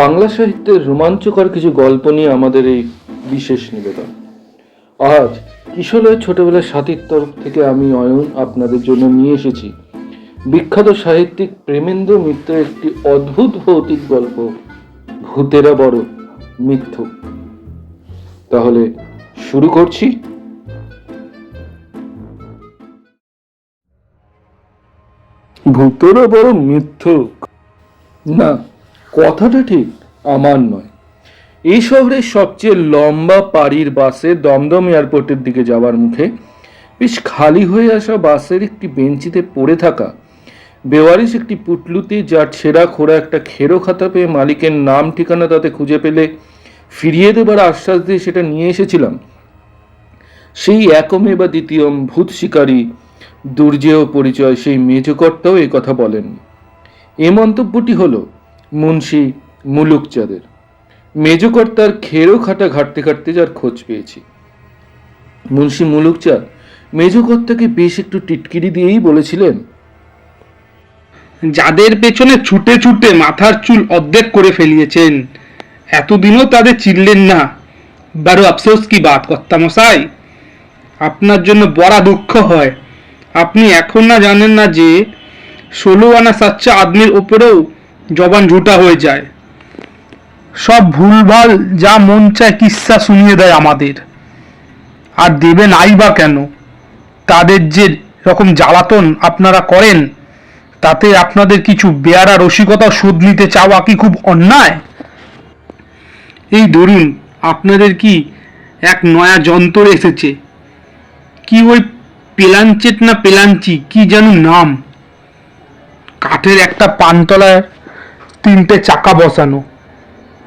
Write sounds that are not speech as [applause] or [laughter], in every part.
বাংলা সাহিত্যের রোমাঞ্চকর কিছু গল্প নিয়ে আমাদের এই বিশেষ নিবেদন। আজ কিশোরের ছোটবেলার সাথীর তরফ থেকে আমি অয়ন আপনাদের জন্য নিয়ে এসেছি। বিখ্যাত সাহিত্যিক প্রেমেন্দ্র মিত্রের একটি অদ্ভুত ভৌতিক গল্প ভূতেরা বড় মিথ্যুক তাহলে শুরু করছি। ভূতেরা বড় মিথ্যুক। না কথাটা ঠিক, আমার নয়। এই শহরের সবচেয়ে লম্বা পাড়ির বাসে দমদম এয়ারপোর্টের দিকে যাওয়ার মুখে বেশ খালি হয়ে আসা বাসের একটি বেঞ্চিতে পড়ে থাকা বেওয়ারিশ একটি পুটলুতি যার ছেঁড়া খোড়া একটা খেরো খাতা পেয়ে মালিকের নাম, ঠিকানা তাতে খুঁজে পেলে ফিরিয়ে দেবার আশ্বাস দিয়ে সেটা নিয়ে এসেছিলাম। সেই একমে বা দ্বিতীয়ম ভূত শিকারী, দুর্জেয় পরিচয় সেই মেজকর্তাও কথা বলেন এ মন্তব্যটি হলো মুন্সি মুলুকচাঁদের। মেজকর্তার খেরো খাটা ঘাটতে ঘাটতে যার খোঁজ পেয়েছি। মুন্সি মুলুকচাঁদ মেজকর্তাকে বেশ একটু টিটকিরি দিয়েই বলেছিলেন, যাদের পেছনে ছুটে ছুটে মাথার চুল অর্ধেক করে ফেলিয়েছেন, এতদিনও তাদের চিনলেন না। বারো আফসোস কি বাত কর্তা মশাই আপনার জন্য বড় দুঃখ হয়। আপনি এখন না জানেন না যে ষোলো আনা সাচ্চা আদমির ওপরেও জবান ঝুটা হয়ে যায়। সব ভুলভাল যা মন চায় কিস্সা শুনিয়ে দেয় আমাদের। আর দেবেন আই বা কেন? তাদের যে রকম জ্বালাতন আপনারা করেন, তাতে আপনাদের কিছু বেয়ারা রসিকতা শোধ নিতে চাওয়া কি খুব অন্যায়? এই ধরুন আপনাদের কি এক নয়া যন্ত্র এসেছে? কি ওই পেলাঞ্চেট না পেলাঞ্চি, কি যেন নাম? কাঠের একটা পানতলায় তিনটে চাকা বসানো।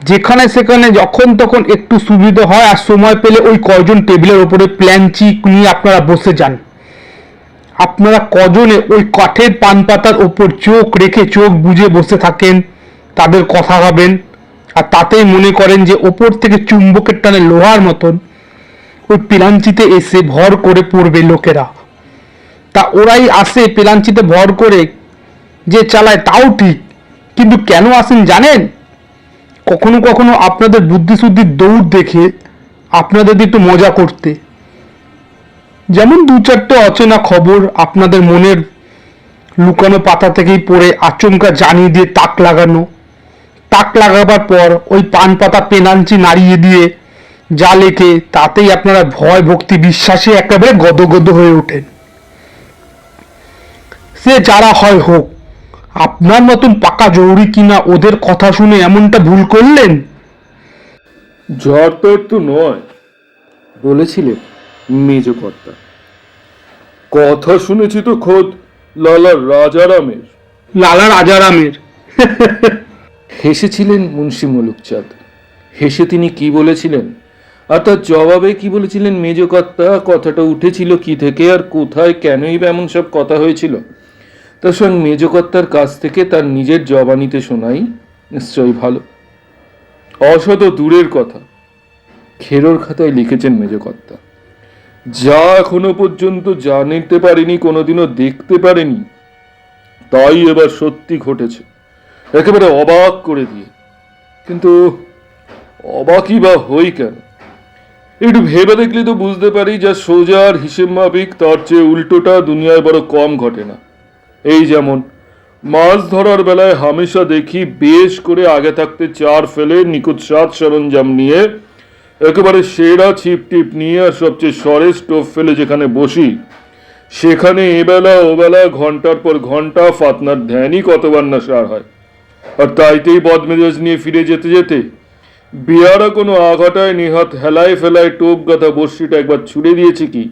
যেখানে সেখানে যখন তখন একটু সুবিধা হয় আর সময় পেলে ওই কয়জন টেবিলের ওপরে প্ল্যাঞ্চি নিয়ে আপনারা বসে যান। আপনারা কজনে ওই কাঠের পান পাতার ওপর চোখ রেখে চোখ বুজে বসে থাকেন, তাদের কথা ভাবেন আর তাতেই মনে করেন যে ওপর থেকে চুম্বকের টানে লোহার মতন ওই পিলাঞ্চিতে এসে ভর করে পড়বে লোকেরা। তা ওরাই আসে পিলাঞ্চিতে ভর করে যে চালায়, তাও ঠিক। কিন্তু কেন আসেন জানেন? কখনো কখনো আপনাদের বুদ্ধি বুদ্ধিশুদ্ধির দৌড় দেখে আপনাদের একটু মজা করতে। যেমন দু চারটে অচেনা খবর আপনাদের মনের লুকানো পাতা থেকেই পড়ে আচমকা জানিয়ে দিয়ে তাক লাগানো। তাক লাগাবার পর ওই পান পাতা পেনাঞ্চি নাড়িয়ে দিয়ে যা লেখে তাতেই আপনারা ভয়, ভক্তি, বিশ্বাসে একেবারে গদগদ হয়ে ওঠেন। সে যারা হয় হোক আপনার মতন পাকা জরুরি কিনা ওদের কথা শুনে এমনটা ভুল করলেন? ঝড় তো একটু নয় বলেছিলেন মেজকর্তা কথা শুনেছি তো খোদ লালা রাজারামের। লালা রাজারামের। হেসেছিলেন মুন্সি মুলুকচাঁদ। হেসে তিনি কি বলেছিলেন? আর তার জবাবে কি বলেছিলেন মেজকর্তা কথাটা উঠেছিল কি থেকে? আর কোথায়? কেনই বা এমন সব কথা হয়েছিল? তার সঙ্গে মেজকর্তার কাছ থেকে তার নিজের জবানিতে শোনাই, নিশ্চয়ই ভালো। অশত দূরের কথা। খেরোর খাতায় লিখেছেন মেজকর্তা। যা এখনও পর্যন্ত জানিতে পারিনি, কোনোদিনও দেখতে পারেনি। তাই এবার সত্যি ঘটেছে। একেবারে অবাক করে দিয়ে। কিন্তু অবাকই বা হই কেন? একটু ভেবে দেখলে তো বুঝতে পারি যা সোজা আর হিসেব মাফিক, তার চেয়ে উল্টোটা দুনিয়ায় বড় কম ঘটে না। এই যেমন, মাছ ধরার বেলায় হামেশা দেখি বেশ করে আগে থাকতে চার ফেলে নিখুঁত সাত সরঞ্জাম নিয়ে, একেবারে সেরা ছিপ টিপ নিয়ে আর সবচেয়ে সরে স্টোভ ফেলে যেখানে বসি। সেখানে এবেলা ওবেলা ঘণ্টার পর ঘণ্টা ফাতনার ধ্যানই কতবার না সার হয়। আর তাইতেই বদমেজাজ নিয়ে ফিরে যেতে যেতে, বিয়ারা কোনো আঘাটায় নিহাত হেলায় ফেলায় টোপ গাথা বর্ষিটা একবার ছুড়ে দিয়েছে কি?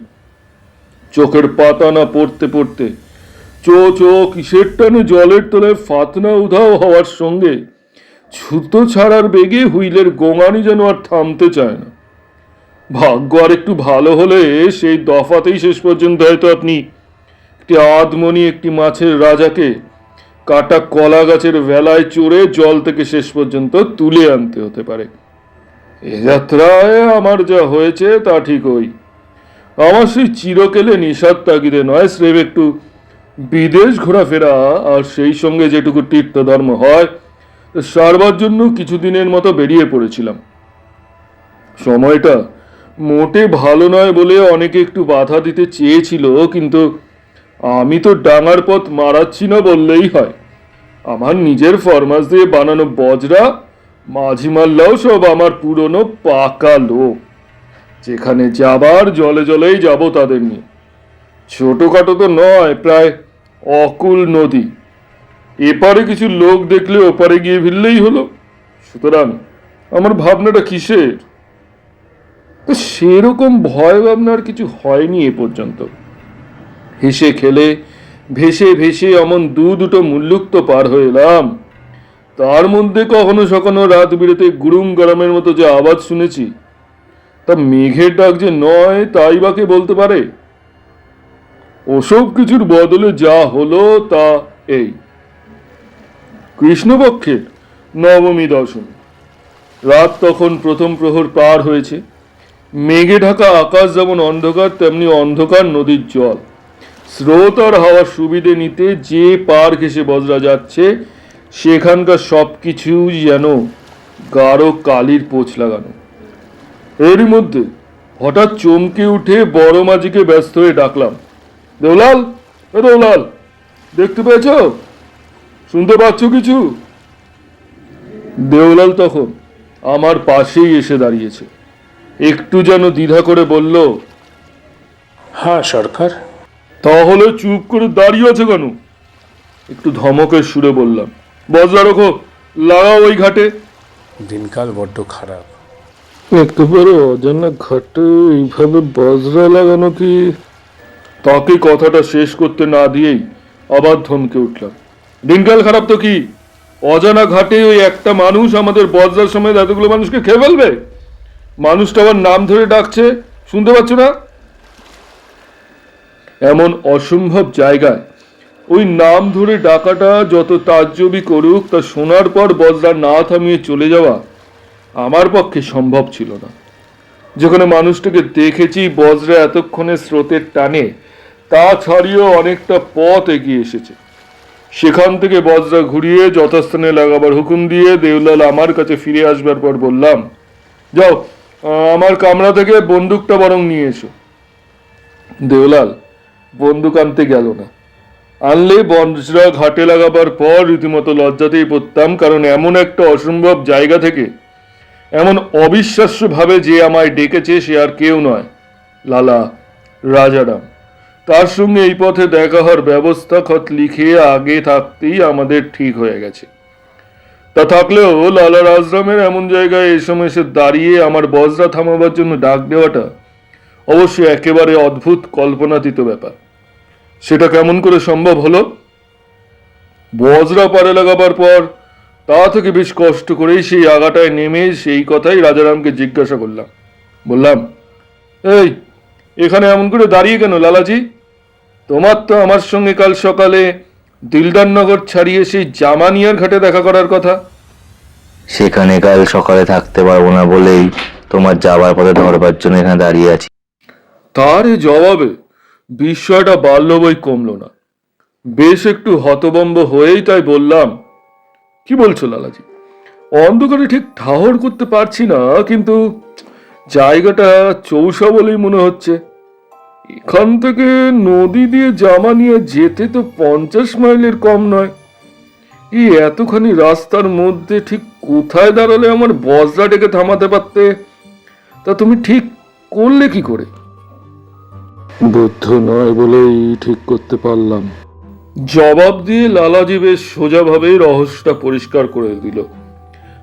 চোখের পাতা না পড়তে পড়তে চো চো কিসের টানে জলের তলায় ফাতনা উধাও হওয়ার সঙ্গে। ছুতো ছাড়ার বেগে হুইলের গোঙানি যেন আর থামতে চায় না। ভাগ্য আর একটু ভালো হলে সেই দফাতেই শেষ পর্যন্ত হয়তো আপনি একটি আদমনি একটি মাছের রাজাকে কাটা কলা গাছের ভেলায় চড়ে জল থেকে শেষ পর্যন্ত তুলে আনতে হতে পারে। এ যাত্রায় আমার যা হয়েছে তা ঠিক ওই। আমার সেই চিরকেলে নিষাদ তাগিদে নয় স্রেফ একটু বিদেশ ঘোরাফেরা আর সেই সঙ্গে যেটুকু তীর্থ ধর্ম হয়, সারবার জন্য কিছুদিনের মতো বেরিয়ে পড়েছিলাম। সময়টা মোটে ভালো নয় বলে অনেকে একটু বাধা দিতে চেয়েছিল, কিন্তু আমি তো ডাঙার পথ মারাচ্ছি না বললেই হয়। আমার নিজের ফরমাস দিয়ে বানানো বজরা, মাঝি মাল্লাও সব আমার পুরনো পাকা লোক। যেখানে যাবার জলে জলেই যাব তাদের নিয়ে। ছোটখাটো তো নয়, প্রায় অকুল নদী। এপারে কিছু লোক দেখলে ওপারে গিয়ে ভিড়লেই হলো। সুতরাং আমার ভাবনাটা কিসের? তো সেরকম ভয় ভাবনার কিছু হয়নি এ পর্যন্ত। হেসে খেলে, ভেসে ভেসে অমন দু দুটো মুল্লুক তো পার হয়ে এলাম। তার মধ্যে কখনো সখনো রাত বিরেতে গুরুম গরমের মতো যে আওয়াজ শুনেছি, তা মেঘের ডাক যে নয়, তাই বাকে বলতে পারে? ওসব কিছুর বদলে যা হলো তা এই। কৃষ্ণপক্ষের নবমী দশমী। রাত তখন প্রথম প্রহর পার হয়েছে। মেঘে ঢাকা আকাশ যেমন অন্ধকার, তেমনি অন্ধকার নদীর জল। স্রোত আর হাওয়ার সুবিধে নিতে যে পার ঘেসে বজরা যাচ্ছে, সেখানকার সব কিছুই যেন গাঢ় কালির পোচ লাগানো। এরই মধ্যে হঠাৎ চমকে উঠে বড় মাঝিকে ব্যস্ত হয়ে ডাকলাম দেওলাল এ দেওলাল দেখতে পেয়েছ? শুনতে পাচ্ছ কিছু? দেওলাল তখন আমার পাশেই এসে দাঁড়িয়েছে। একটু যেন দ্বিধা করে বলল হ্যাঁ সরকার। তাহলে চুপ করে দাঁড়িয়ে আছে কেন? একটু ধমকের সুরে বললাম বজরা রোখো লাগাও ওই ঘাটে। দিনকাল বড্ড খারাপ। একেবারে অজানা ঘাটে এইভাবে বজরা লাগানো কি? তাকে কথাটা শেষ করতে না দিয়েই আবার ধমকে উঠলাম। দিনকাল খারাপ তো কি? অজানা ঘাটে ওই একটা মানুষ আমাদের বজরার সময় এতগুলো মানুষকে খেয়ে ফেলবে? মানুষটা আবার নাম ধরে ডাকছে, শুনতে পাচ্ছ না? এমন অসম্ভব জায়গায় ওই নাম ধরে ডাকাটা যত তাজ্জবি করুক, তা শোনার পর বজরা না থামিয়ে চলে যাওয়া আমার পক্ষে সম্ভব ছিল না। যেখানে মানুষটাকে দেখেছি বজরা এতক্ষণে স্রোতের টানে তা ছাড়িয়েও অনেকটা পথ এগিয়ে এসেছে। সেখান থেকে বজরা ঘুরিয়ে যথাস্থানে লাগাবার হুকুম দিয়ে দেউলাল আমার কাছে ফিরে আসবার পর বললাম, যাও, আমার কামরা থেকে বন্দুকটা বরং নিয়ে এসো। দেওলাল বন্দুক আনতে গেল না। আনলে বজরা ঘাটে লাগাবার পর রীতিমতো লজ্জাতেই পড়তাম, কারণ এমন একটা অসম্ভব জায়গা থেকে, এমন অবিশ্বাস্যভাবে যে আমায় ডেকেছে সে আর কেউ নয়। লালা, রাজারাম। তার সঙ্গে এই পথে দেখা হওয়ার ব্যবস্থা খত লিখে আগে থাকতেই আমাদের ঠিক হয়ে গেছে। তা থাকলেও লালা রাজরামের এমন জায়গায় এই সময় এসে দাঁড়িয়ে আমার বজরা থামাবার জন্য ডাক দেওয়াটা অবশ্য একেবারে অদ্ভুত কল্পনাতীত ব্যাপার। সেটা কেমন করে সম্ভব হলো? বজরা পারে লাগাবার পর তা থেকে বেশ কষ্ট করেই সেই আগাটায় নেমে সেই কথাই রাজারামকে জিজ্ঞাসা করলাম। বললাম, এই, এখানে এমন করে দাঁড়িয়ে কেন লালাজি? তোমার তো আমার সঙ্গে কাল সকালে দিলদারনগর ছাড়িয়ে সেই জামানিয়ার ঘাটে দেখা করার কথা। সেখানে কাল সকালে থাকতে পারব না বলেই তোমার যাবার পথে ধরবার জন্য এখানে দাঁড়িয়ে আছি। তার জবাবে বিস্ময়টা বাড়ল বই কমল না। বেশ একটু হতবম্ব হয়েই তাই বললাম কি বলছো লালাজি? অন্ধকারে ঠিক ঠাহর করতে পারছি না কিন্তু জায়গাটা চৌসা বলেই মনে হচ্ছে। এখান থেকে নদী দিয়ে জামা নিয়ে যেতে তো পঞ্চাশ মাইলের কম নয়। এই এতখানি রাস্তার মধ্যে ঠিক কোথায় দাঁড়ালে আমার বজরা ডেকে থামাতে পারতে? তা তুমি ঠিক করলে কি করে? বুদ্ধ নয় বলেই ঠিক করতে পারলাম। জবাব দিয়ে লালাজি বেশ সোজাভাবে রহস্যটা পরিষ্কার করে দিল।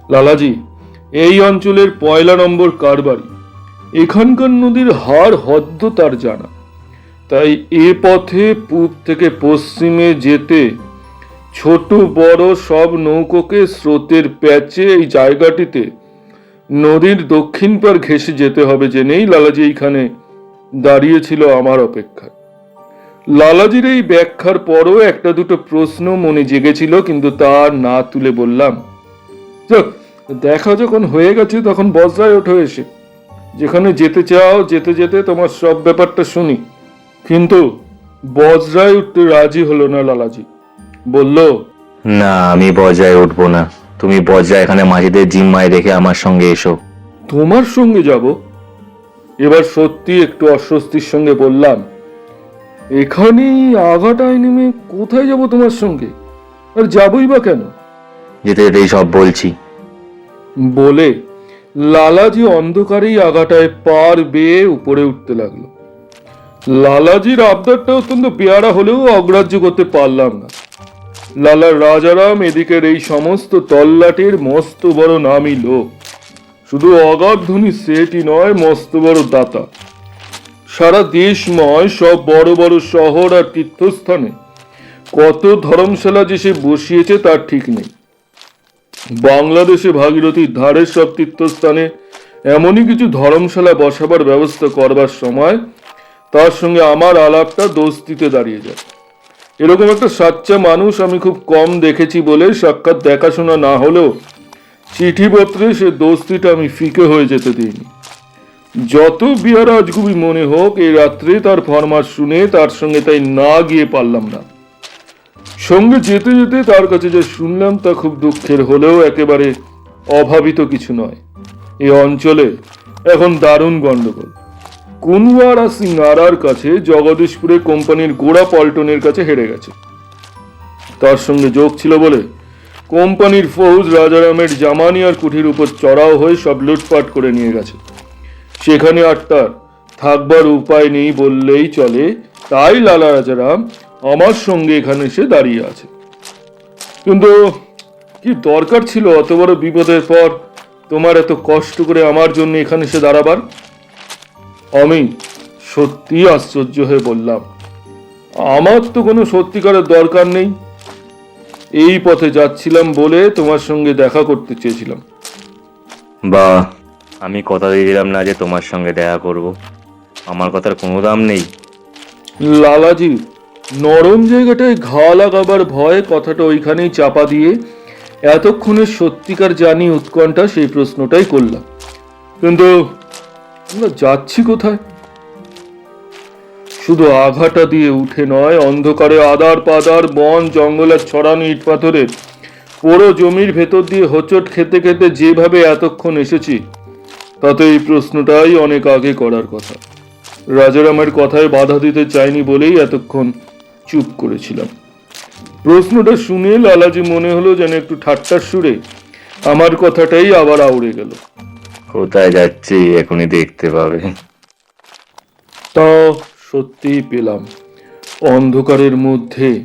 লালাজি এই অঞ্চলের পয়লা নম্বর কারবারি। এখানকার নদীর হার হদ্দ তার জানা। তাই এ পথে পূব থেকে পশ্চিমে যেতে ছোট বড় সব নৌকোকে স্রোতের প্যাচে এই জায়গাটিতে। নদীর দক্ষিণ পার ঘেঁষে যেতে হবে জেনেই লালাজি এইখানে দাঁড়িয়েছিল আমার অপেক্ষায়। লালাজির এই ব্যাখ্যার পরও একটা দুটো প্রশ্ন মনে জেগেছিল, কিন্তু তা না তুলে বললাম। যাক, দেখা যখন হয়ে গেছে তখন বজ্রায় ওঠো এসে। যেখানে যেতে চাও, যেতে যেতে তোমার সব ব্যাপারটা শুনি। কিন্তু বজরায় উঠতে রাজি হলো না লালাজি। বলল না আমি বজায় উঠবো না। তুমি বজরা এখানে মাঝিদের জিম্মায় রেখে আমার সঙ্গে এসো। তোমার সঙ্গে যাব? এবার সত্যি একটু অস্বস্তির সঙ্গে বললাম এখানেই আঘাটায় নেমে কোথায় যাব তোমার সঙ্গে? আর যাবই বা কেন? যেতে যেতেই সব বলছি। বলে লালাজি অন্ধকারেই আগাটায় পার বেয়ে উপরে উঠতে লাগল। লালাজির আবদারটা অত্যন্ত পেয়ারা হলেও অগ্রাহ্য করতে পারলাম না। লালার রাজারাম এদিকের এই সমস্ত তল্লাটের মস্ত বড় নামই লোক। শুধু অগাধ ধনী সেটই নয়, মস্ত বড় দাতা। সারা দেশময় সব বড় বড় শহর আর তীর্থস্থানে কত ধর্মশালা যে সে বসিয়েছে তার ঠিক নেই। বাংলাদেশে ভাগীরথীর ধারের সব তীর্থস্থানে এমনই কিছু ধর্মশালা বসাবার ব্যবস্থা করবার সময় তার সঙ্গে আমার আলাপটা দোস্তিতে দাঁড়িয়ে যায়। এরকম একটা সাচ্চা মানুষ আমি খুব কম দেখেছি বলে সাক্ষাৎ দেখাশোনা না হলেও চিঠিপত্রে সে দোস্তিটা আমি ফিকে হয়ে যেতে দিইনি। যত বিহার আজগুবি মনে হোক, এই রাত্রে তার ফরমাস শুনে তার সঙ্গে তাই না গিয়ে পারলাম না। সঙ্গে যেতে যেতে তার কাছে যা শুনলাম তা খুব দুঃখের হলেও একেবারে অভাবিত কিছু নয়। এই অঞ্চলে এখন দারুণ গন্ডগোল কুনওয়ারা সিং আরার কাছে জগদীশপুরে কোম্পানির গোড়া পল্টনের কাছে হেরে গেছে। তার সঙ্গে যোগ ছিল বলে কোম্পানির ফৌজ রাজারামের জামানিয়ার কুঠির উপর চড়াও হয়ে সব লুটপাট করে নিয়ে গেছে। সেখানে আর তার থাকবার উপায় নেই বললেই চলে, তাই লালা রাজারাম আমার সঙ্গে এখানে এসে দাঁড়িয়ে আছে। কিন্তু কি দরকার ছিল অত বড় বিপদের পর? তোমার এত কষ্ট করে আমার জন্য এখানে এসে দাঁড়াবার? আমি সত্যি আশ্চর্য হয়ে বললাম আমার তো কোনো সত্যিকারের দরকার নেই। এই পথে যাচ্ছিলাম বলে তোমার সঙ্গে দেখা করতে চেয়েছিলাম। বা আমি কথা দিয়ে দিলাম না যে তোমার সঙ্গে দেখা করব। আমার কথার কোনো দাম নেই। লালাজি নরম জায়গাটায় ঘা লাগাবার ভয়ে কথাটা ওইখানেই চাপা দিয়ে এতক্ষণে সত্যিকার জানি উৎকণ্ঠা সেই প্রশ্নটাই করলাম। কিন্তু আমরা যাচ্ছি কোথায়? শুধু আঘাটা দিয়ে উঠে নয়, অন্ধকারে আদার পাদার বন, জঙ্গলের ছড়ানো ইট পাথরের। পুরো জমির ভেতর দিয়ে হোঁচট খেতে খেতে যেভাবে এতক্ষণ এসেছি তাতে এই প্রশ্নটাই অনেক আগে করার কথা। রাজারামের কথায় বাধা দিতে চাইনি বলেই এতক্ষণ চুপ করেছিলাম। প্রশ্নটা শুনে লালাজি মনে হলো যেন একটু ঠাট্টার সুরে, আমার কথাটাই আবার আউড়ে গেল। কোথায় যাচ্ছি, এখনই দেখতে পাবে। তা সত্যিই পেলাম। অন্ধকারের মধ্যে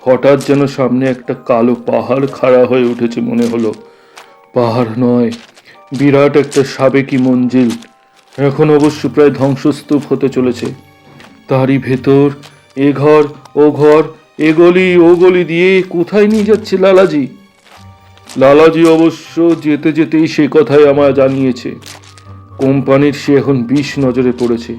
হঠাৎ যেন সামনে একটা কালো পাহাড় খাড়া হয়ে উঠেছে মনে হলো। পাহাড় নয়, বিরাট একটা সাবেকি মঞ্জিল। এখন অবশ্য প্রায় ধ্বংসস্তূপ হতে চলেছে। তারই ভেতর এ ঘর, ও ঘর, এ গলি, ও গলি দিয়ে কোথায় নিয়ে যাচ্ছে লালাজি? লালাজি অবশ্য যেতে যেতেই সে কথাই আমায় জানিয়েছে। কোম্পানির সে এখন বিষ নজরে পড়েছে।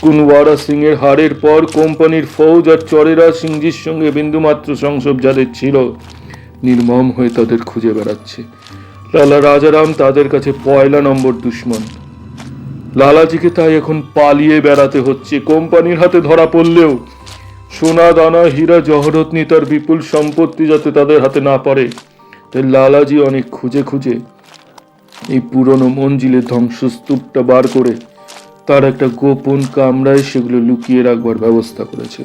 কুনওয়ারা সিং এর হারের পর কোম্পানির ফৌজ আর চরেরা সিংজির সঙ্গে বিন্দুমাত্র সংসব যাদের ছিল, নির্মম হয়ে তাদের খুঁজে বেড়াচ্ছে। লালা রাজারাম তাদের কাছে পয়লা নম্বর দুশ্মন। লালাজিকে তাই এখন পালিয়ে বেড়াতে হচ্ছে। কোম্পানির হাতে ধরা পড়লেও সোনা, দানা, হীরা, জহরত্নি তার বিপুল সম্পত্তি যাতে তাদের হাতে না পড়ে তাই লালাজি অনেক খুঁজে খুঁজে এই পুরনো মঞ্জিলের ধ্বংসস্তূপটা বার করে তার একটা গোপন কামরায় সেগুলো লুকিয়ে রাখবার ব্যবস্থা করেছে।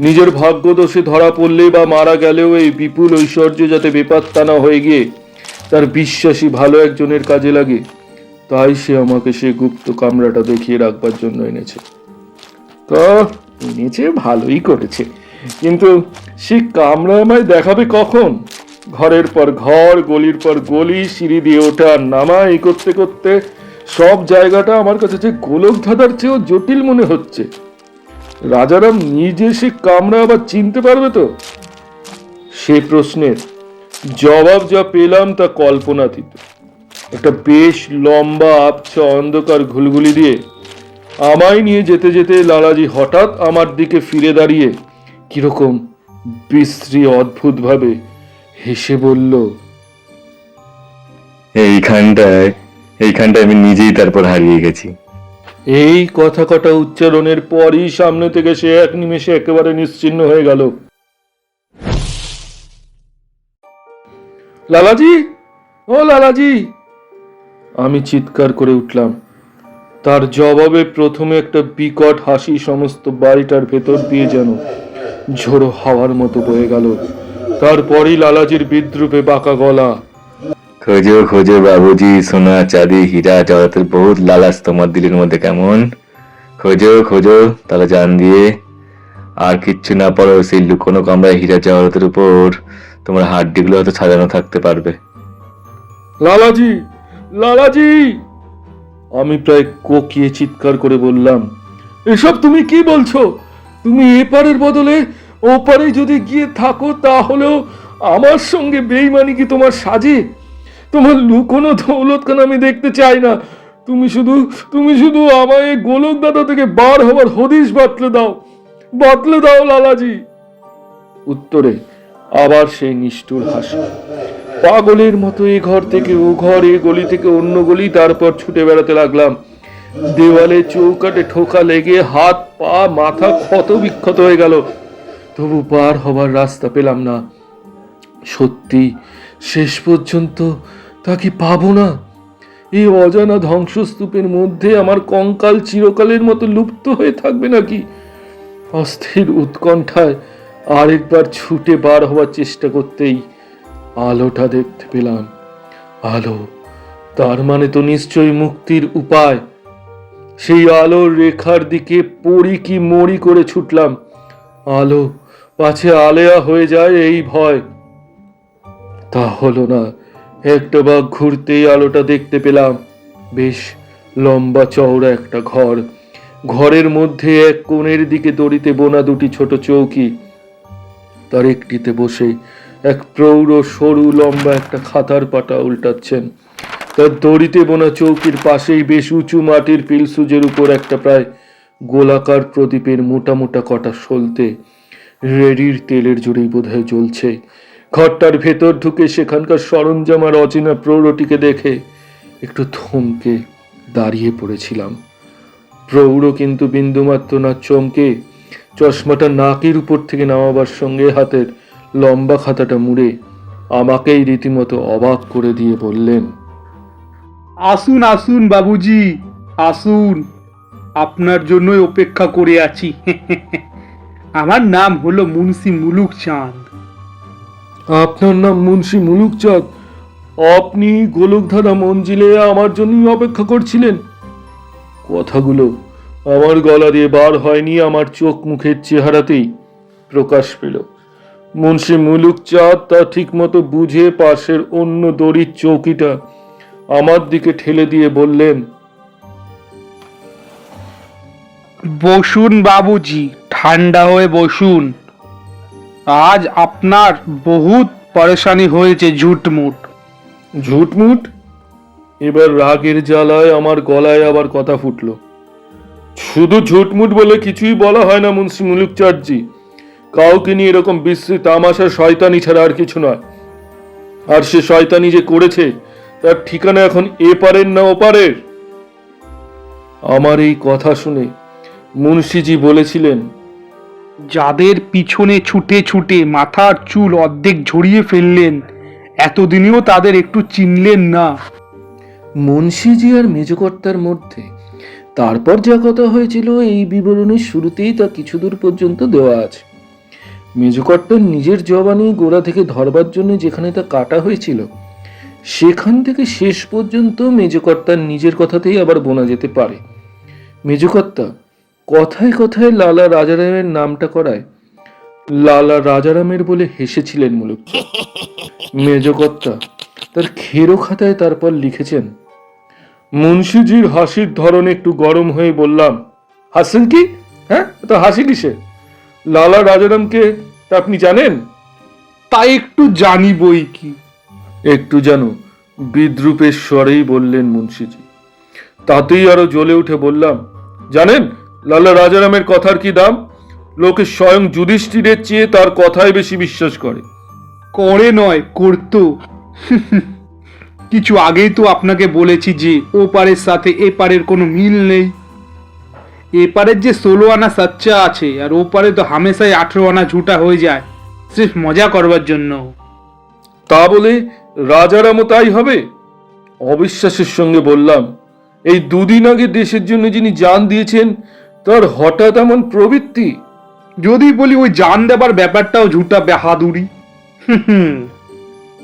নিজের ভাগ্যদোষে ধরা পড়লে বা মারা গেলেও এই বিপুল ঐশ্বর্য যাতে বেপাত্তা না হয়ে গিয়ে তার বিশ্বাসী ভালো একজনের কাজে লাগে, তাই সে আমাকে সে গুপ্ত কামরাটা দেখিয়ে রাখবার জন্য এনেছে। তা, এনেছে, ভালোই করেছে। কিন্তু সে কামরা আমায় দেখাবে কখন? ঘরের পর ঘর, গলির পর গলি, সিঁড়ি দিয়ে ওঠা নামা এই করতে করতে সব জায়গাটা আমার কাছে যে গোলক ধাঁধার চেয়েও জটিল মনে হচ্ছে। রাজারাম নিজে সে কামরা আবার চিনতে পারবে তো? সে প্রশ্নের জবাব যা পেলাম তা কল্পনাতীত। একটা বেশ লম্বা আবছা অন্ধকার ঘুলঘুলি দিয়ে আমায় নিয়ে যেতে যেতে লালাজি হঠাৎ আমার দিকে ফিরে দাঁড়িয়ে কীরকম বিশ্রী, অদ্ভুতভাবে হেসে বলল এইখানটায় এইখানটায় আমি নিজেই তারপর হারিয়ে গেছি। এই কথা কটা উচ্চারণের পরই সামনে থেকে সে এক নিমেষে একেবারে নিশ্চিহ্ন হয়ে গেল। লালাজি ও লালাজি! আমি চিৎকার করে উঠলাম। তার জবাবে প্রথমে একটা বিকট হাসি সমস্ত বাড়িটার ভেতর দিয়ে যেন ঝোড়ো হাওয়ার মতো বয়ে গেল। তারপরই লালাজির বিদ্রুপে বাঁকা গলা। খোঁজো খোঁজো বাবুজি সোনা চাঁদি হীরা জগতের বহুত লালাস তোমার দিলের মধ্যে কেমন? খোঁজো খোঁজো তাহলে জান দিয়ে। আর কিচ্ছু না পড়ো সেই লুকোনো কামরায় হীরা জগতের উপর। তোমার হাড্ডিগুলো হয়তো সাজানো থাকতে পারবে। লালাজি লালাজি! আমি প্রায় কোকিয়ে চিৎকার করে বললাম এসব তুমি কি বলছো? তুমি এপারের বদলে ওপারে যদি গিয়ে থাকো, তাহলেও আমার সঙ্গে বেইমানি কি তোমার সাজে? তোমার লুকোনো দৌলতখান আমি দেখতে চাই না। তুমি শুধু তুমি শুধু আমায় গোলক দাদা থেকে বার হবার হদিশ বাতলে দাও। বাতলে দাও লালাজি। উত্তরে আবার সেই নিষ্ঠুর হাসি। পাগলের মতো এ ঘর থেকে ও ঘর, এ গলি থেকে অন্য গলি, তারপর ছুটে বেড়াতে লাগলাম। দেওয়ালে চৌকাটে ঠোকা লেগে হাত, পা, মাথা ক্ষত বিক্ষত হয়ে গেল। তবু পার হবার রাস্তা পেলাম না। সত্যি, শেষ পর্যন্ত তা কি পাবো না? এই অজানা ধ্বংসস্তূপের মধ্যে আমার কঙ্কাল চিরকালের মতো লুপ্ত হয়ে থাকবে নাকি? অস্থির উৎকণ্ঠায় আরেকবার ছুটে বার হওয়ার চেষ্টা করতেই আলোটা দেখতে পেলাম। আলো, তার মানে তো নিশ্চয়ই মুক্তির উপায়। সেই আলোর রেখার দিকে পড়ি কি মরি করে ছুটলাম। আলো পাছে আলেয়া হয়ে যায় এই ভয়। তা হলো না, একটা বাঘ ঘুরতেই আলোটা দেখতে পেলাম। বেশ লম্বা চওড়া একটা ঘর। ঘরের মধ্যে এক কোণের দিকে দড়িতে বোনা দুটি ছোট চৌকি। তার একটিতে বসে এক প্রৌঢ় সরু লম্বা একটা খাতার পাটা উল্টাচ্ছেন। তার দড়িতে বোনা চৌকির পাশেই বেশ উঁচু মাটির পিলসুজের উপর একটা প্রায় গোলাকার প্রদীপের মোটা মোটা কটা সলতে রেডির তেলের জোরেই বোধহয় জ্বলছে। ঘরটার ভেতর ঢুকে সেখানকার সরঞ্জাম আর অচেনা প্রৌঢ়টিকে দেখে একটু থমকে দাঁড়িয়ে পড়েছিলাম। প্রৌঢ় কিন্তু বিন্দুমাত্র না চমকে চশমাটা নাকের উপর থেকে নামাবার সঙ্গে হাতের লম্বা খাতাটা মুড়ে আমাকেই রীতিমতো অবাক করে দিয়ে বললেন, আসুন আসুন বাবুজি, আসুন। আপনার জন্যই অপেক্ষা করে আছি। [laughs] আমার নাম হলো মুন্সি মুলুক চাঁদ আপনার নাম মুন্সি মুলুকচাঁদ? আপনি গোলকধারা মঞ্জিলে আমার জন্যই অপেক্ষা করছিলেন? কথাগুলো আমার গলা দিয়ে বার হয়নি আমার চোখ মুখের চেহারাতেই প্রকাশ পেল। মুন্সি মুলুকচাঁদ তা ঠিকমতো বুঝে পাশের অন্য দড়ির চৌকিটা আমার দিকে ঠেলে দিয়ে বললেন বসুন বাবুজি। ঠান্ডা হয়ে বসুন। আজ আপনার বহুত পরেশানি হয়েছে ঝুটমুট। ঝুটমুট? এবার রাগের জ্বালায় আমার গলায় আবার কথা ফুটলো। শুধু ঝুটমুট বলে কিছুই বলা হয় না মুন্সি মুলুকচাঁদজি। কাউকে নিয়ে এরকম বিশ্রী তামাশা শয়তানি ছাড়া আর কিছু নয়। আর সে শয়তানি যে করেছে, তার ঠিকানা এখন এ না ওপারের আমার এই কথা শুনে মুন্সিজি বলেছিলেন যাদের পিছনে ছুটে ছুটে মাথার চুল অর্ধেক ঝরিয়ে ফেললেন, এতদিনেও তাদের একটু চিনলেন না। মুন্সিজি আর মেজকর্তার মধ্যে তারপর যা কথা হয়েছিল, এই বিবরণের শুরুতেই তা কিছু দূর পর্যন্ত দেওয়া আছে। মেজকর্তার নিজের জবানি গোড়া থেকে ধরবার জন্য যেখানে তা কাটা হয়েছিল, সেখান থেকে শেষ পর্যন্ত মেজকর্তার নিজের কথাতেই আবার বোনা যেতে পারে। মেজকর্তা কথায় কথায় লালা রাজারামের নামটা করায়। লালা রাজারামের বলে হেসেছিলেন মূলত মেজকর্তা, তার খেরো খাতায় তারপর লিখেছেন, মুন্সিজির হাসির ধরন একটু গরম হয়ে বললাম, হাসছেন কি? হ্যাঁ? তো হাসি কিসে? লালা রাজারামকে তা আপনি জানেন? তাই একটু জানি বই কি। একটু জানো, বিদ্রুপের স্বরেই বললেন মুন্সিজি। তাতেই আরও জ্বলে উঠে বললাম, জানেন লালা রাজারামের কথার কি দাম? লোকে স্বয়ং যুধিষ্ঠিরের চেয়ে তার কথায় বেশি বিশ্বাস করে। করে নয় করতো। কিছু আগেই তো আপনাকে বলেছি যে ও পারের সাথে এ পারের কোনো মিল নেই। এ পারের যে ষোলো আনা সাচ্চা আছে আর ও পারে তো হামেশাই আঠেরো আনা ঝুটা হয়ে যায়। সির্ফ মজা করবার জন্য। তা বলে রাজারামও তাই হবে? অবিশ্বাসের সঙ্গে বললাম এই দুদিন আগে দেশের জন্য যিনি জান দিয়েছেন তার হঠাৎ এমন প্রবৃত্তি? যদি বলি ওই জান দেবার ব্যাপারটাও ঝুটা বাহাদুরি।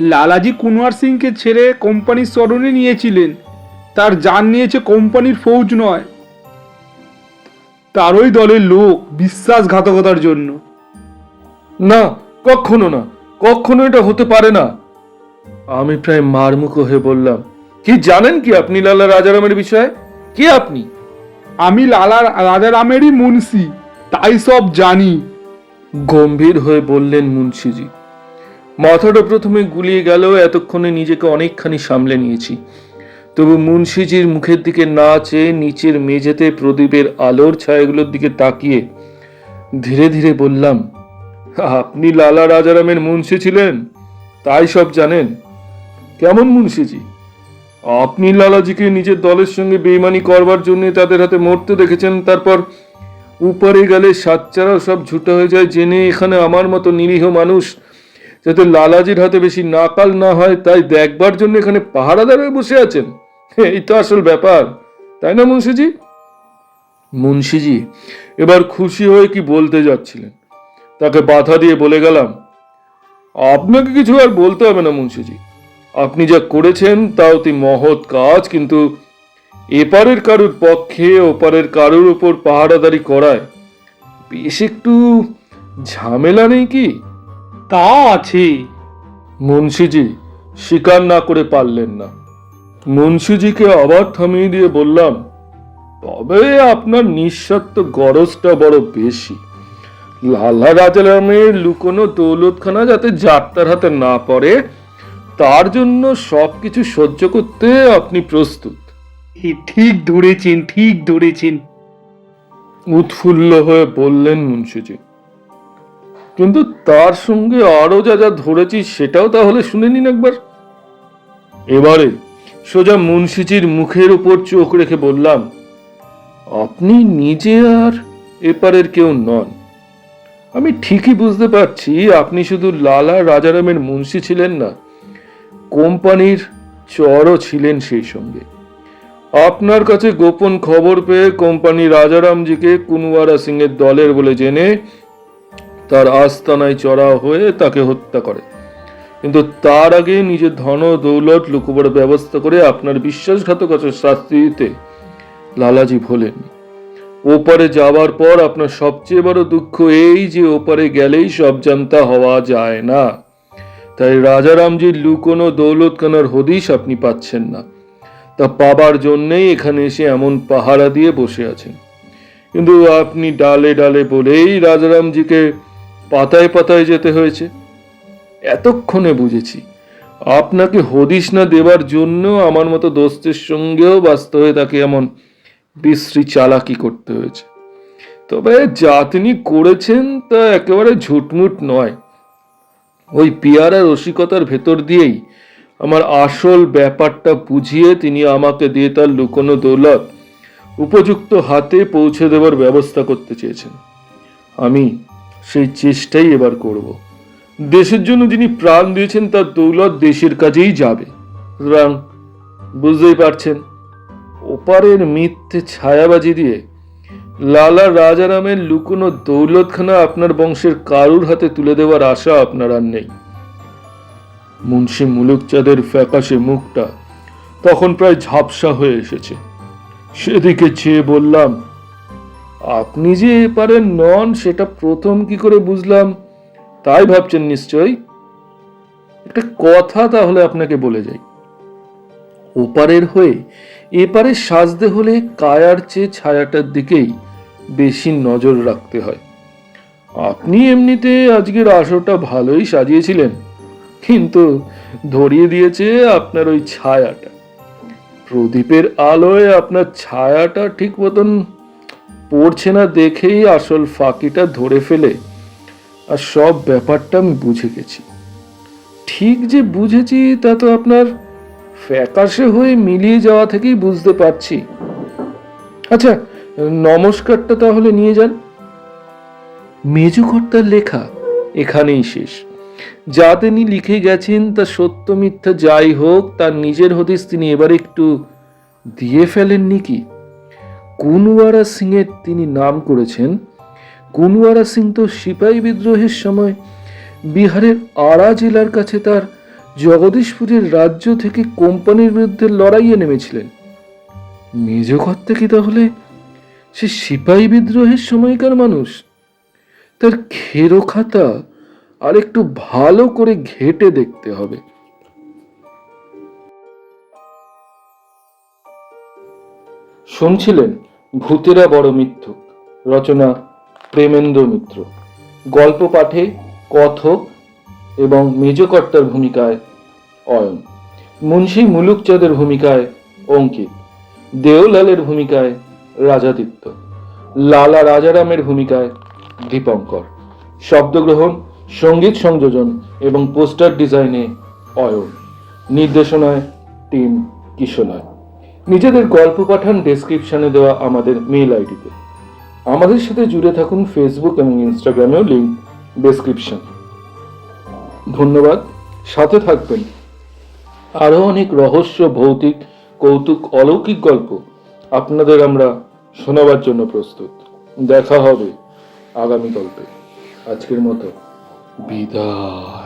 লালাজি কুনওয়ার সিংকে ছেড়ে কোম্পানির স্মরণে নিয়েছিলেন। তার জান নিয়েছে কোম্পানির ফৌজ নয়। তারই দলের লোক বিশ্বাসঘাতকতার জন্য। না, কখনো না, কখনো এটা হতে পারে না। আমি প্রায় মারমুখ হয়ে বললাম, কি জানেন কি আপনি লালা রাজারামের বিষয়ে? কে আপনি? আমি লালা রাজারামেরই মুন্সি, তাই সব জানি। গম্ভীর হয়ে বললেন মুন্সিজি, মাথাটা প্রথমে গুলিয়ে গেল এতক্ষণে নিজেকে অনেকখানি সামলে নিয়েছি। তবু মুন্সিজির মুখের দিকে না চেয়ে নিচের মেঝেতে প্রদীপের আলোর ছায়াগুলোর দিকে তাকিয়ে ধীরে ধীরে বললাম, আপনি লালা রাজারামের মুন্সি ছিলেন, তাই সব জানেন। কেমন মুন্সিজি? আপনি লালাজিকে নিজের দলের সঙ্গে বেইমানি করবার জন্য তাদের হাতে মরতে দেখেছেন, তারপর উপরে গেলে সাচ্চারা সব ঝুটা হয়ে যায়, জেনে এখানে আমার মতো নিরীহ মানুষ যাতে লালাজির হাতে বেশি নাকাল না হয়, তাই দেখবার জন্য এখানে পাহারাদার হয়ে বসে আছেন। এই তো আসল ব্যাপার, তাই না মুন্সিজি? মুন্সিজি, এবার খুশি হয়ে কি বলতে যাচ্ছিলেন? তাকে বাধা দিয়ে বলে গেলাম, আপনাকে কিছু আর বলতে হবে না মুন্সিজি। আপনি যা করেছেন তা অতি মহৎ কাজ কিন্তু এপারের কারুর পক্ষে ওপারের কারুর উপর পাহারাদারি করায় বেশ একটু ঝামেলা নেই কি? তা আছে। মুন্সিজি স্বীকার না করে পারলেন না। মুন্সিজিকে আবার থামিয়ে দিয়ে বললাম তবে আপনার নিঃস্বার্থ গরজটা বড় বেশি। লালা রাজারামের লুকোনো দৌলতখানা যাতে যাত্রার হাতে না পড়ে তার জন্য সবকিছু সহ্য করতে আপনি প্রস্তুত। ঠিক ধরেছেন ঠিক ধরেছেন। উৎফুল্ল হয়ে বললেন মুন্সিজি। কিন্তু তার সঙ্গে আরও যা যা ধরেছি সেটাও তাহলে শুনে নিন একবার। এবারে সোজা মুন্সিজির মুখের উপর চোখ রেখে বললাম আপনি নিজে আর এপারের কেউ নন। আমি ঠিকই বুঝতে পারছি আপনি শুধু লালা রাজারামের মুন্সি ছিলেন না কোম্পানির চরও ছিলেন সেই সঙ্গে। আপনার কাছে গোপন খবর পেয়ে কোম্পানি রাজারামজিকে কুনওয়ারা সিং এর দলের বলে জেনে তার আস্তানায় চড়া হয়ে তাকে হত্যা করে। কিন্তু তার আগে নিজের ধন দৌলত লুকোবার ব্যবস্থা করে আপনার বিশ্বাসঘাতকতার শাস্তি দিতে লালাজি ভোলেন। ওপারে যাওয়ার পর আপনার সবচেয়ে বড় দুঃখ এই যে ওপারে গেলেই সব জানতা হওয়া যায় না। তাই রাজারামজির লুকোনো দৌলতখানার হদিশ আপনি পাচ্ছেন না। তা পাবার জন্যেই এখানে এসে এমন পাহারা দিয়ে বসে আছেন। কিন্তু আপনি ডালে ডালে বলেই রাজারামজিকে পাতায় পাতায় যেতে হয়েছে। এতক্ষণে বুঝেছি। আপনাকে হদিশ না দেবার জন্য আমার মতো দোস্তের সঙ্গেও ব্যস্ত হয়ে তাকে এমন বিশ্রী চালাকি করতে হয়েছে। তবে যা তিনি করেছেন তা একেবারে ঝুটমুট নয়। ওই পিয়ারা রসিকতার ভেতর দিয়েই আমার আসল ব্যাপারটা বুঝিয়ে তিনি আমাকে দিয়ে তার লুকোনো দৌলত উপযুক্ত হাতে পৌঁছে দেওয়ার ব্যবস্থা করতে চেয়েছেন। আমি সেই চেষ্টাই এবার করব। দেশের জন্য যিনি প্রাণ দিয়েছেন, তার দৌলত দেশের কাজেই যাবে। সুতরাং বুঝতেই পারছেন, ওপারের মিথ্যে ছায়াবাজি দিয়ে লালা রাজারামের লুকোনো দৌলতখানা আপনার বংশের কারুর হাতে তুলে দেওয়ার আশা আপনার আর নেই। মুন্সি মুলুকচাঁদের ফ্যাকাশে মুখটা তখন প্রায় ঝাপসা হয়ে এসেছে। সেদিকে চেয়ে বললাম, আপনি যে এপারে নন, সেটা প্রথম কি করে বুঝলাম? তাই ভাবছেন নিশ্চয়ই? একটা কথা তাহলে আপনাকে বলে যাই। ওপারের হয়ে এপারে সাজতে হলে কায়ার চেয়ে ছায়াটার দিকেই বেশি নজর রাখতে হয়। আপনি এমনিতে আজকের আসরটা ভালোই সাজিয়েছিলেন, কিন্তু ধরিয়ে দিয়েছে আপনার ওই ছায়াটা। প্রদীপের আলোয় আপনার ছায়াটা ঠিক মতন পড়ছে না দেখেই আসল ফাঁকিটা ধরে ফেলে, আর সব ব্যাপারটা আমি বুঝে গেছি। ঠিক যে বুঝেছি তা তো আপনার ফ্যাকাশে হয়ে মিলিয়ে যাওয়া থেকেই বুঝতে পারছি। আচ্ছা নমস্কারটা তাহলে নিয়ে যান। মেজুকর্তার লেখা এখানেই শেষ। যা তিনি লিখে গেছেন তা সত্য মিথ্যা যাই হোক, তার নিজের হদিস তিনি এবার একটু দিয়ে ফেলেননি কি? কুনওয়ারা সিংয়ের তিনি নাম করেছেন। কুনওয়ারা সিং তো সিপাহী বিদ্রোহের সময় বিহারের আড়া জেলার কাছে তার জগদীশপুরের রাজ্য থেকে কোম্পানির বিরুদ্ধে লড়াইয়ে নেমেছিলেন। মেজকর্তা কি তাহলে সে সিপাহী বিদ্রোহের সময়কার মানুষ। তার খেরো খাতা আর একটু ভালো করে ঘেটে দেখতে হবে। শুনছিলেন ভূতেরা বড় মিথ্যুক, রচনা প্রেমেন্দ্র মিত্র। গল্প পাঠে কথক এবং মেজকর্তার ভূমিকায় অয়ন। মুন্সী মুলুকচাঁদের ভূমিকায় অঙ্কিত। দেওলালের ভূমিকায় রাজাদিত্য। লালা রাজারামের ভূমিকায় দীপঙ্কর। শব্দগ্রহণ, সংগীত সংযোজন এবং পোস্টার ডিজাইনে অয়ন। নির্দেশনায় টিম কিশোলয় নিজেদের গল্প পাঠান ডেসক্রিপশনে দেওয়া আমাদের মেইল আইডিতে। আমাদের সাথে জুড়ে থাকুন ফেসবুক এবং ইনস্টাগ্রামেও লিঙ্ক ডেসক্রিপশন। ধন্যবাদ। সাথে থাকবেন। আরও অনেক রহস্য, ভৌতিক, কৌতুক, অলৌকিক গল্প আপনাদের আমরা শোনাবার জন্য প্রস্তুত। দেখা হবে আগামী গল্পে আজকের মতো বিদায়।